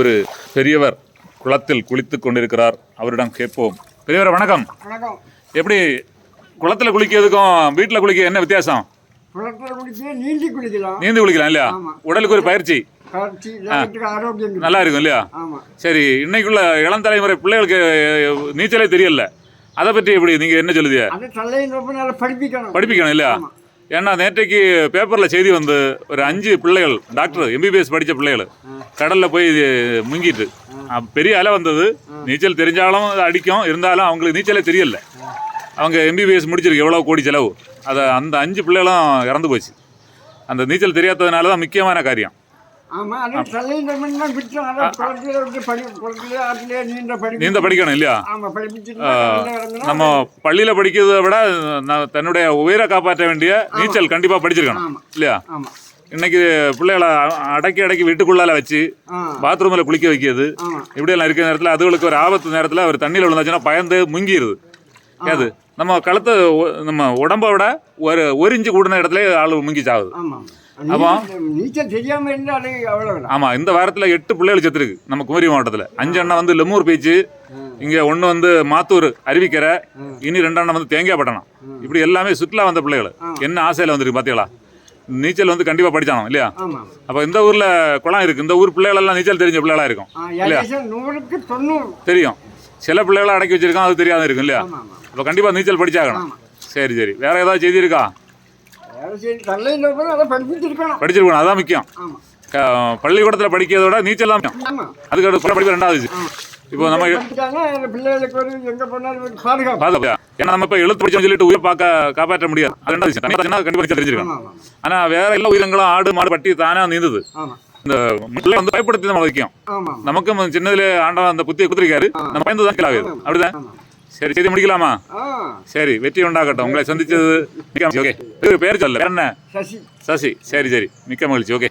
ஒரு பெரியவர் குளத்தில் குளித்துக் கொண்டிருக்கிறார். அவரிடம் கேட்போம். பெரியவர் வணக்கம். வணக்கம். எப்படி குளத்தில் குளிக்கிறதுக்கும் வீட்டில் குளிக்க என்ன வித்தியாசம்? குளத்தில் குளிச்சு நீந்தி குளிக்கலாம். நீந்து குளிக்கலாம் இல்லையா. உடலுக்கு ஒரு பயிற்சி. நல்லா இருக்கும் இல்லையா? சரி இன்னைக்குள்ள இளம் தலைமுறை பிள்ளைகளுக்கு நீச்சலே தெரியல. அதை பற்றி எப்படி நீங்க என்ன நல்லா படிப்பிக்கணும். படிப்பிக்கணும் இல்லையா? ஏன்னா நேற்றைக்கு பேப்பரில் செய்தி வந்து ஒரு அஞ்சு பிள்ளைகள் டாக்டர் எம்பிபிஎஸ் படித்த பிள்ளைகள் கடலில் போய் இது முங்கிட்டு. பெரிய அலை வந்தது. நீச்சல் தெரிஞ்சாலும் அடிக்கும். இருந்தாலும் அவங்களுக்கு நீச்சலே தெரியல. அவங்க எம்பிபிஎஸ் முடிச்சிருக்கு எவ்வளோ கோடி செலவு. அதை அந்த அஞ்சு பிள்ளைகளும் இறந்து போச்சு. அந்த நீச்சல் தெரியாததுனால தான் முக்கியமான காரியம். நீந்த படி நீந்த படிக்கணும் இல்லையா? நம்ம பள்ளியில் படிக்கிறதை விட தன்னுடைய உயிரை காப்பாற்ற வேண்டிய நீச்சல் கண்டிப்பாக படிச்சிருக்கணும். இல்லையா? இன்னைக்கு பிள்ளைகளை அடக்கி அடக்கி வீட்டுக்குள்ளால வச்சு பாத்ரூமில் குளிக்க வைக்கிறது. இப்படியெல்லாம் இருக்கிற நேரத்தில் அதுகளுக்கு ஒரு ஆபத்து நேரத்தில் ஒரு தண்ணியில் விழுந்தாச்சுன்னா பயந்து முங்கிடுது அது நம்ம கழுத்தை நம்ம உடம்ப விட ஒரு ஒரு இன்ச்சு கூடின இடத்துல ஆள் முங்கி சாகுது. அப்போ? நீச்சல் தெரியாமல் இருந்தால் ஆமாம் இந்த வாரத்தில் எட்டு பிள்ளைகள் செத்துருக்கு நம்ம குமரி மாவட்டத்தில். அஞ்சு அண்ணன் வந்து லெம்மூர் பீச்சு இங்கே ஒன்று வந்து மாத்தூர் அருவிக்கரை இனி ரெண்டு அண்ணன் வந்து தேங்காய்பட்டணம். இப்படி எல்லாமே சுற்றுலா வந்த பிள்ளைகள். என்ன ஆசையில் வந்திருக்கு பார்த்தீங்களா நீச்சல் வந்து கண்டிப்பாக படிச்சானோ இல்லையா? அப்போ இந்த ஊரில் குளம் இருக்குது இந்த ஊர் பிள்ளைகளெல்லாம் நீச்சல் தெரிஞ்ச பிள்ளைகளா இருக்கும் நூறுக்கு தொண்ணூறு. தெரியும். சில பிள்ளைகளை அடக்கி வச்சிருக்கோம் அது தெரியாத இருக்கும் இல்லையா? அப்போ கண்டிப்பாக நீச்சல் படிச்சாகணும். சரி சரி. வேற ஏதாவது செய்தி இருக்கா? படிச்சிருக்கணும் அதான் முக்கியம். பள்ளிக்கூடத்தில் படிக்கிறத விட நீச்சல் தான் அதுக்கு படிப்பு ரெண்டாவது இப்போ நம்ம படிச்சாங்கன்னா அந்த பிள்ளைகளுக்கு ஒரு எங்கே போனாலும் ஒரு பாதுகாப்பு. பாதுகாப்பு. ஏன்னா நம்ம இப்போ எழுத்து படிச்சோம்னு சொல்லிட்டு உயிர் பார்க்க காப்பாற்ற முடியாது. அது ரெண்டாவது விஷயம். கண்டிப்பாக ஆமாம் ஆனால் வேற எல்லா உயிரினங்களும் ஆடு மாடு பட்டி தானே நீந்துது. இந்த பிள்ளை வந்து பயப்படுத்தி நம்ம வைக்கும் நமக்கும் சின்னதுல ஆண்டவன் அந்த புத்தியை குத்திருக்காரு நம்ம பயந்து தான் கீழாகுது. அப்படிதான்? சரி செய்தி முடிக்கலாமா? சரி வெற்றி உண்டாகட்டும். உங்களை சந்திச்சது மிக்க ஓகே பேர் சொல்ல. என்ன? சசி. சசி. சரி சரி. மிக்க மகிழ்ச்சி. ஓகே